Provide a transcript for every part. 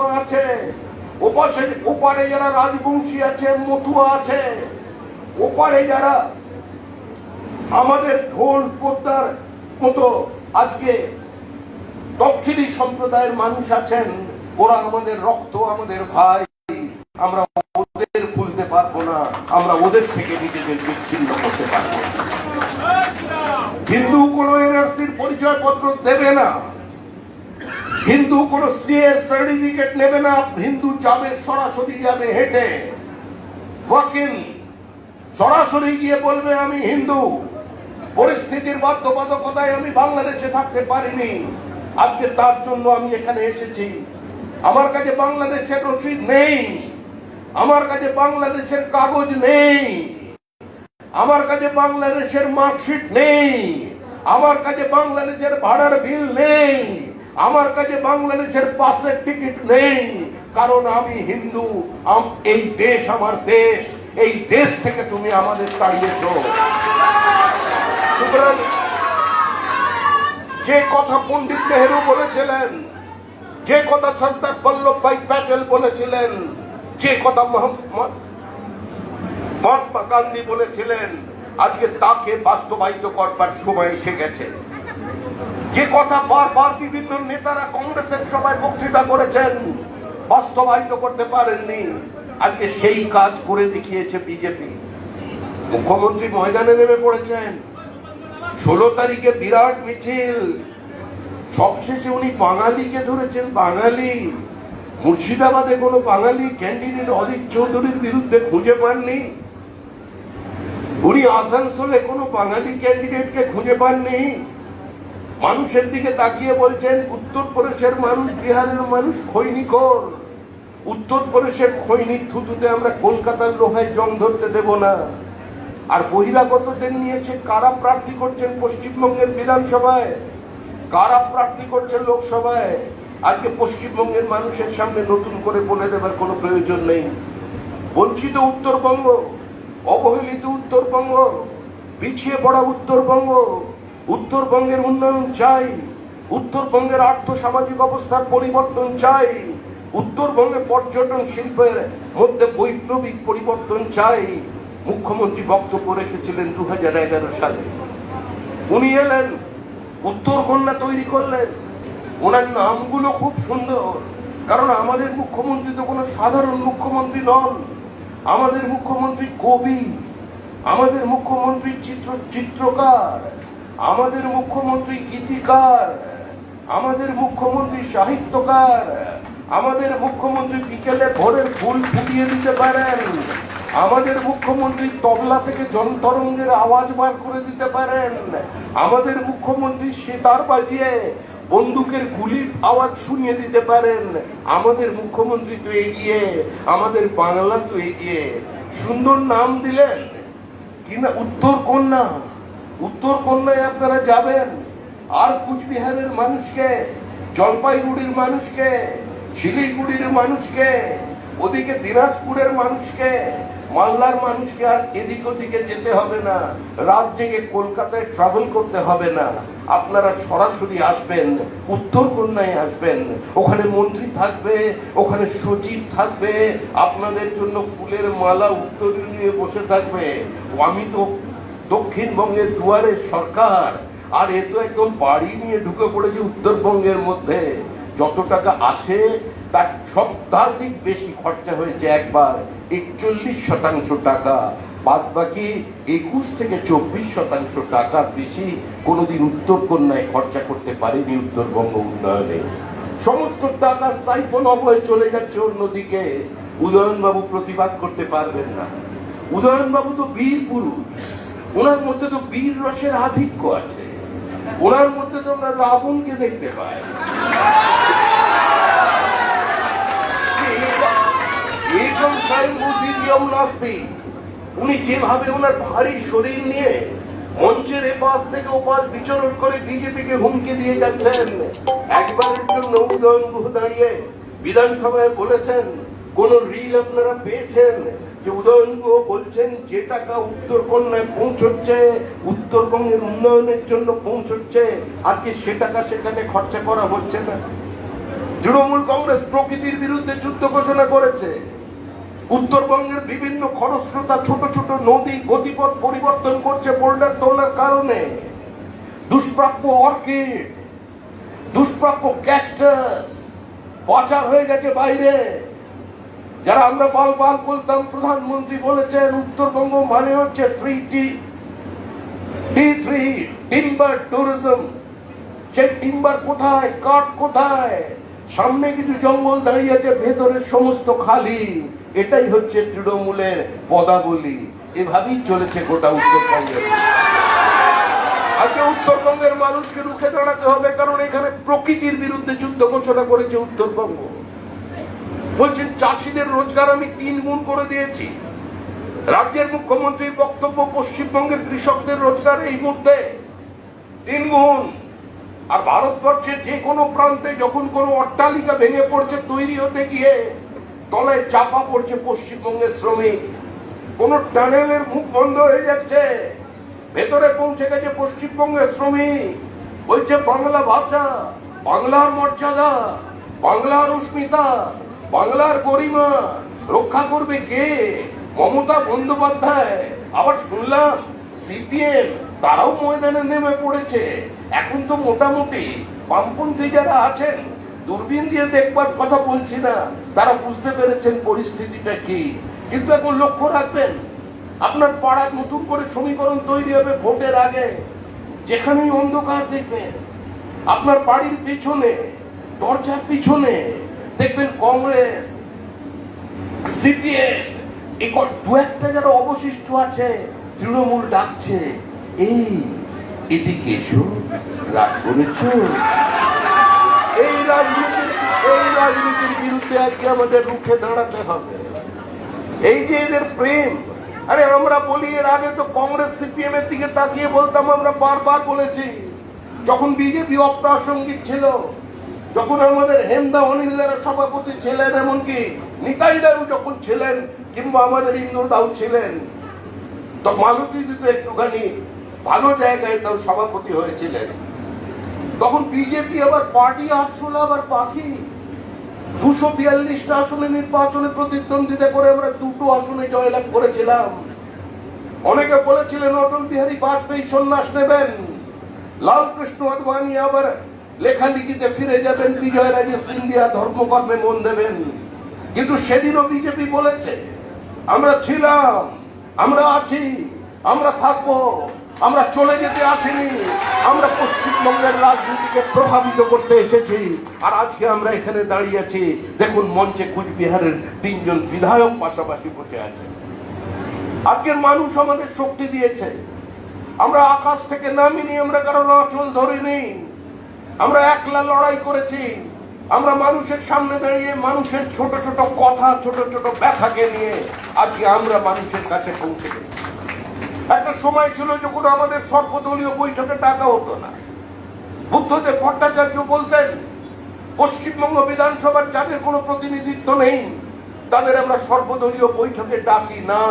শর্মা আছে, ওপাশে ওপারে যারা রাজবংশী আছে, মতুয়া আছে, ওপারে যারা আমাদের ঢোল পোদ্দার মতো আজকে তফসিলি সম্প্রদায়ের মানুষ আছেন, ওরা আমাদের রক্ত, আমাদের ভাই, আমরা ওদের ভুলতে পারব না, আমরা ওদের থেকে নিজেদের বিচ্ছিন্ন করতে পারব। হিন্দু কোন এনআরসির পরিচয় পত্র দেবে না হিন্দু কোন সিএ সার্টিফিকেট নেবে না, হিন্দু যাবে, সরাসরি যাবে, হেঁটে। ওয়াকিন সরাসরি গিয়ে বলবে, আমি হিন্দু। পরিস্থিতির বাধ্যবাধকতায় আমি বাংলাদেশে থাকতে পারিনি। আজকে তার জন্য আমি এখানে এসেছি। আমার কাছে বাংলাদেশের রসিদ নেই। আমার কাছে বাংলাদেশের কাগজ নেই। আমার কাছে বাংলাদেশের মার্কশিট নেই। আমার কাছে বাংলাদেশের ভাড়ার বিল নেই। আমার কাছে বাংলাদেশের পাসের টিকিট নেই। কারণ আমি হিন্দু এই দেশ আমার দেশ, এই দেশ থেকে তুমি আমাদের তাড়িয়েছ। সুতরাং যে কথা পণ্ডিত নেহেরু বলেছিলেন, যে কথা সর্দার বল্লভ ভাই প্যাটেল বলেছিলেন, যে কথা মহাত্মা গান্ধী বলেছিলেন, আজকে তাকে বাস্তবায়িত করবার সময় এসে গেছে। যে কথা বারবার বিভিন্ন নেতারা কংগ্রেসের সবাই বক্তৃতা করেছেন, বাস্তবায়িত করতে পারেননি। আজকে সেই কাজ করে দেখিয়েছে বিজেপি। মুখ্যমন্ত্রী ময়দানে নেমে পড়েছেন। ষোলো তারিখে বিরাট মিছিল। সবশেষে উনি বাঙালিকে ধরেছেন, বাঙালি। মুর্শিদাবাদে কোনো বাঙালি ক্যান্ডিডেট অদিত চৌধুরীর বিরুদ্ধে খুঁজে পাননি। উনি আসানসোলে কোনো বাঙালি ক্যান্ডিডেটকে খুঁজে পাননি। মানুষের দিকে তাকিয়ে বলছেন উত্তরপ্রদেশের মানুষ বিহারের মানুষ খৈনিকর। উত্তরপ্রদেশের খৈনিক থুতুতে আমরা কলকাতার লোহায় জং ধরতে দেব না। আর বহিরাগতদের নিয়েছে কারা প্রার্থী করছেন পশ্চিমবঙ্গের বিধানসভায়? কারা প্রার্থী করছেন লোকসভায়? আজকে পশ্চিমবঙ্গের মানুষের সামনে নতুন করে বলে দেবার কোনো প্রয়োজন নেই। বঞ্চিত উত্তরবঙ্গ, অবহেলিত উত্তরবঙ্গ, পিছিয়ে পড়া উত্তরবঙ্গ উত্তরবঙ্গের উন্নয়ন চাই। উত্তরবঙ্গের আর্থ সামাজিক অবস্থার পরিবর্তন চাই। উত্তরবঙ্গে পর্যটন শিল্পের মধ্যে বৈপ্লবিক পরিবর্তন চাই। মুখ্যমন্ত্রী বক্তব্য রেখেছিলেন দু হাজার এগারো সালে। উনি এলেন, উত্তর কন্যা তৈরি করলেন। ওনার নামগুলো খুব সুন্দর। কারণ আমাদের মুখ্যমন্ত্রী তো কোনো সাধারণ মুখ্যমন্ত্রী নন। আমাদের মুখ্যমন্ত্রী কবি। আমাদের মুখ্যমন্ত্রী চিত্র চিত্রকার। আমাদের মুখ্যমন্ত্রী গীতিকার, আমাদের মুখ্যমন্ত্রী সাহিত্যকার, আমাদের মুখ্যমন্ত্রী বিকেলে ভোরের ফুল ফুটিয়ে দিতে পারেন, আমাদের মুখ্যমন্ত্রী তবলা থেকে জনতরঙ্গের আওয়াজ বার করে দিতে পারেন, আমাদের মুখ্যমন্ত্রী সেতার বাজিয়ে বন্দুকের গুলির আওয়াজ শুনিয়ে দিতে পারেন, আমাদের মুখ্যমন্ত্রী তো এগিয়ে, আমাদের বাংলা তো এগিয়ে। সুন্দর নাম দিলেন, কিনা উত্তর কন্যা উত্তর কন্যায় আপনারা যাবেন। আর কুচবিহারের মানুষকে, জলপাইগুড়ির মানুষকে, শিলিগুড়ির মানুষকে, ওদিকে দিনাজপুরের মানুষকে, মালদার মানুষকে আর এদিক ওদিকে যেতে হবে না। রাত জেগে কলকাতায় ট্রাভেল করতে হবে না। আপনারা সরাসরি আসবেন, উত্তর কন্যায় আসবেন। ওখানে মন্ত্রী থাকবে, ওখানে সচিব থাকবে, আপনাদের জন্য ফুলের মালা উত্তর নিয়ে বসে থাকবে। আমি তো দক্ষিণবঙ্গের দুয়ারে সরকার। আর এ তো একদম বাড়ি নিয়ে ঢুকে পড়েছে উত্তরবঙ্গের মধ্যে। যত টাকা আসে, তার সপ্তাধিক বেশি খরচা হয়েছে একবার। একচল্লিশ শতাংশ টাকা। বাদ বাকি একুশ থেকে চব্বিশ শতাংশ টাকার বেশি কোনোদিন উত্তর কন্যায় খরচা করতে পারেনি উত্তরবঙ্গ উন্নয়নে। সমস্ত টাকা সাইফোন অবয়ে চলে যাচ্ছে অন্যদিকে। উদয়নবাবু প্রতিবাদ করতে পারবেন না। উদয়নবাবু তো বীর পুরুষ। ওনার মধ্যে তো বীর রসের আধিক্য আছে। ওনার মধ্যে তো আমরা রাবণকে দেখতে পাই। উনি যেভাবে ওনার ভারী শরীর নিয়ে মঞ্চের এপাশ থেকে ওপাশ বিচরণ করে বিজেপিকে হুমকি দিয়ে যাচ্ছেন একবারের জন্য উদয়ন গুহ দাঁড়িয়ে বিধানসভায় বলেছেন, কোন রিল আপনারা পেয়েছেন? যে উদয়ন বলছেন, যে টাকা উত্তর কন্যায় পৌঁছচ্ছে, উত্তরবঙ্গের উন্নয়নের জন্য পৌঁছচ্ছে, আর কি সে টাকা সেখানে খরচা করা হচ্ছে না। তৃণমূল কংগ্রেস প্রকৃতির বিরুদ্ধে যুদ্ধ ঘোষণা করেছে। উত্তরবঙ্গের বিভিন্ন খরস্রোতা ছোট ছোট নদী গতিপথ পরিবর্তন করছে বোল্ডার তোলার কারণে। দুষ্প্রাপ্য অর্কিড, দুষ্প্রাপ্য ক্যাকটাস, পাচার হয়ে গেছে বাইরে। যারা আমরা বাল বলতাম, প্রধানমন্ত্রী বলেছেন উত্তরবঙ্গ মানে হচ্ছে three T T three timber tourism সেই টিম্বার কোথায়, কাঠ কোথায়? সামনে কিছু জঙ্গল দাঁড়িয়ে আছে ভেতরে সমস্ত খালি। এটাই হচ্ছে তৃণমূলের পদাবলী। এভাবেই চলেছে গোটা উত্তরবঙ্গের আজকে উত্তরবঙ্গের মানুষকে রুখে দাঁড়াতে হবে, কারণ এখানে প্রকৃতির বিরুদ্ধে যুদ্ধ ঘোষণা করেছে উত্তরবঙ্গ। বলছেন, চাষিদের রোজগার আমি তিন গুণ করে দিয়েছি। রাজ্যের মুখ্যমন্ত্রীর বক্তব্য পশ্চিমবঙ্গের কৃষকদের রোজগার এই মুহূর্তে তিন গুণ। আর ভারতবর্ষের যে কোনো প্রান্তে যখন কোনো অট্টালিকা ভেঙে পড়ছে, তৈরি হতে গিয়ে তলায় চাপা পড়ছে পশ্চিমবঙ্গের শ্রমিক। কোন টানেলের মুখ বন্ধ হয়ে যাচ্ছে। ভেতরে পৌঁছে গেছে পশ্চিমবঙ্গের শ্রমিক। বলছে, বাংলা ভাষা, বাংলার মর্যাদা, বাংলার উস্মিতা বাংলার গরিমা রক্ষা করবে কে? মমতা বন্দ্যোপাধ্যায়, আবার শুনলাম সিপিএম, তারাও ময়দানে নেমে পড়েছে। এখন তো মোটামুটি বামপন্থী যারা আছেন, দূরবীন দিয়ে দেখবার কথা বলছি না। তারা বুঝতে পেরেছেন পরিস্থিতিটা কি। কিন্তু এখন লক্ষ্য রাখবেন, আপনার পাড়ার নতুন করে সমীকরণ তৈরি হবে ভোটের আগে। যেখানেই অন্ধকার দেখবেন, আপনার বাড়ির পিছনে, দরজার পিছনে দেখবেন কংগ্রেস সিপিএম দু একটা যারা অবশিষ্ট আছে, তৃণমূল ডাকছে। এই, এদিকে এসো, রাগ করেছ? এই রাজনীতি, এই রাজনীতির বিরুদ্ধে আজকে আমাদের রুখে দাঁড়াতে হবে। এই যে এদের প্রেম, আরে আমরা বলি, এর আগে তো কংগ্রেস সিপিএম এর দিকে তাকিয়ে বলতাম, আমরা বারবার বলেছি। যখন বিজেপি অপ্রাসঙ্গিক ছিল যখন আমাদের হেমদা অনিন্দারা সভাপতি ছিলেন, এমনকি নিতাই নিতাইদারও যখন ছিলেন, কিংবা আমাদের ইন্দ্রদাও ছিলেন, তো মালতী তো একটুখানি ভালো জায়গায় তাও সভাপতি হয়েছিলেন। তখন বিজেপি আবার পার্টি আসলে, আবার পাখি। দুশো বিয়াল্লিশটা আসনে নির্বাচনে প্রতিদ্বন্দ্বিতা করে আমরা দুটো আসনে জয়লাভ করেছিলাম। অনেকে বলেছিলেন, অটল বিহারী বাজপেয়ী সন্ন্যাস নেবেন, লালকৃষ্ণ আদবানি আবার লেখালেখিতে ফিরে যাবেন, বিজয় রাজে সিন্ধিয়া ধর্মকর্মে মন দেবেন। কিন্তু সেদিনও বিজেপি বলেছে, আমরা ছিলাম, আমরা আছি, আমরা থাকব, আমরা চলে যেতে আসিনি, আমরা পশ্চিমবঙ্গের রাজনীতিকে প্রভাবিত করতে এসেছি, আর আজকে আমরা এখানে দাঁড়িয়ে আছি। দেখুন, মঞ্চে কুচবিহারের তিনজন বিধায়ক পাশাপাশি বসে আছে। আজকের মানুষ আমাদের শক্তি দিয়েছে। আমরা আকাশ থেকে নামিনি, আমরা কারও আঁচল ধরিনি। আমরা একলা লড়াই করেছি। আমরা মানুষের সামনে দাঁড়িয়ে, মানুষের ছোট ছোট কথা, ছোট ছোট ব্যথাকে নিয়ে আজকে আমরা মানুষের কাছে পৌঁছে গেছি। একটা সময় ছিল যখন আমাদের সর্বদলীয় বৈঠকে টাকা হতো না। বুদ্ধদেব ভট্টাচার্য বলতেন, পশ্চিমবঙ্গ বিধানসভার যাদের কোনো প্রতিনিধিত্ব নেই, তাদের আমরা সর্বদলীয় বৈঠকে ডাকি না।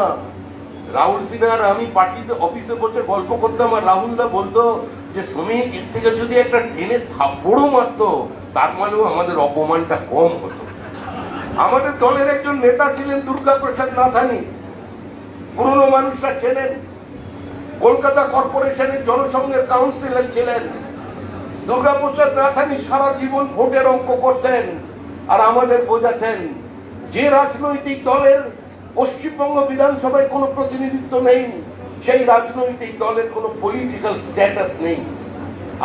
রাহুল সিনহার আমি পার্টিতে অফিসে বসে গল্প করতাম আর রাহুল দা বলতো যে শ্রমিক এর থেকে যদি একটা ট্রেনে থাপ্পড়ও মারতো, তার মানেও আমাদের অপমানটা কম হতো। আমাদের দলের একজন নেতা ছিলেন দুর্গা প্রসাদ নাথানি। পুরনো মানুষরা ছিলেন কলকাতা কর্পোরেশনের জনসংঘের কাউন্সিলর ছিলেন। দুর্গাপ্রসাদ নাথানি সারা জীবন ভোটের অঙ্ক করতেন আর আমাদের বোঝাতেন যে রাজনৈতিক দলের পশ্চিমবঙ্গ বিধানসভায় কোনো প্রতিনিধিত্ব নেই, সেই রাজনৈতিক দলের কোনো পলিটিক্যাল স্ট্যাটাস নেই।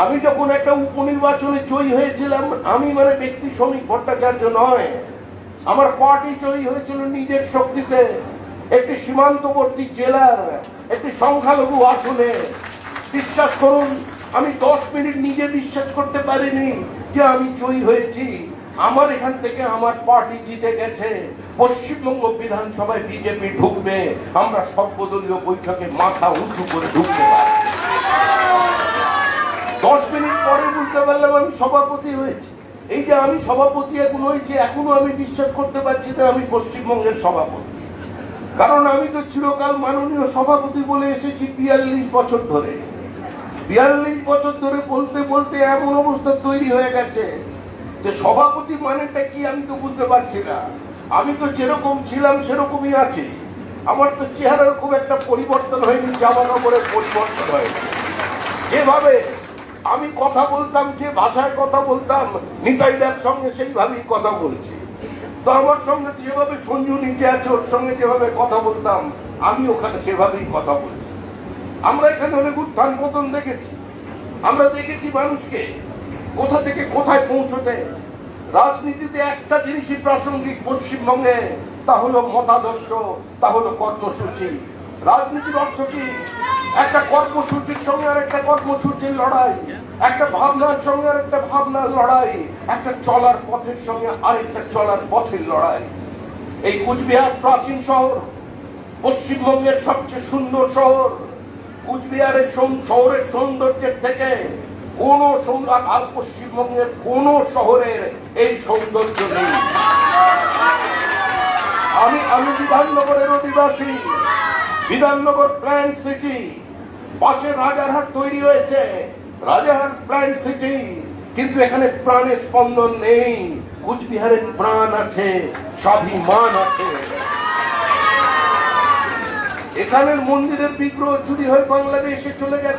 আমি যখন একটা উপনির্বাচনে জয়ী হয়েছিলাম, আমি মানে ব্যক্তি শ্রমিক ভট্টাচার্য নয়। আমার পার্টি জয়ী হয়েছিল নিজের শক্তিতে। একটি সীমান্তবর্তী জেলার একটি সংখ্যালঘু আসনে। বিশ্বাস করুন, আমি দশ মিনিট নিজে বিশ্বাস করতে পারিনি যে আমি জয়ী হয়েছি। আমার এখান থেকে আমার পার্টি জিতে গেছে। পশ্চিমবঙ্গ বিধানসভায় বিজেপি ঢুকবে। আমরা সর্বদলীয় বৈঠকে মাথা উঁচু করে ঢুকতে দশ মিনিট পরে বুঝতে পারলাম আমি সভাপতি হয়েছি। এই যে আমি সভাপতি এখন হয়েছি এখনও আমি বিশ্বাস করতে পারছি না আমি পশ্চিমবঙ্গের সভাপতি। কারণ আমি তো চিরকাল মাননীয় সভাপতি বলে এসেছি বিয়াল্লিশ বছর ধরে। বিয়াল্লিশ বছর ধরে বলতে বলতে এমন অবস্থা তৈরি হয়ে গেছে যে সভাপতি মানেটা কি আমি তো বুঝতে পারছি না। আমি তো যেরকম ছিলাম, সেরকমই আছি। আমার তো চেহারার খুব একটা পরিবর্তন হয়নি, জামা কাপড়ের পরিবর্তন হয়নি। যেভাবে আমি কথা বলতাম, যে ভাষায় কথা বলতাম, নিতাইদার সঙ্গে সেইভাবেই কথা বলছি। তো আমার সঙ্গে যেভাবে সঞ্জু নিচে আছে, ওর সঙ্গে যেভাবে কথা বলতাম, আমি ওখানে সেভাবেই কথা বলছি। আমরা এখানে অনেক উত্থান পতন দেখেছি। আমরা দেখেছি মানুষকে। কোথা থেকে কোথায় পৌঁছতে? রাজনীতিতে একটা জিনিসই প্রাসঙ্গিক পশ্চিমবঙ্গে, তা হলো মতাদর্শ, তা হলো কর্মসূচি। রাজনীতির অর্থ কি? একটা কর্মসূচির সঙ্গে আর একটা কর্মসূচির লড়াই, একটা ভাবনার সঙ্গে আর একটা ভাবনার লড়াই, একটা চলার পথের সঙ্গে আরেকটা চলার পথের লড়াই। এই কুচবিহার প্রাচীন শহর, পশ্চিমবঙ্গের সবচেয়ে সুন্দর শহর, কুচবিহারের শহরের সৌন্দর্যের থেকে কোন সুন্দর আর পশ্চিমবঙ্গের কোন শহরের এই সৌন্দর্য নেই। আমি আমি বিধাননগরের অধিবাসী, বিধাননগর প্ল্যান সিটি পাশে রাজারহাট তৈরি হয়েছে, রাজারহাট প্ল্যান সিটি, কিন্তু এখানে প্রাণের স্পন্দন নেই, কুচবিহারের প্রাণ আছে, স্বাভিমান আছে। এখানের মন্দিরের বিগ্রহ চুরি হয়ে বাংলাদেশে চলে গেছে।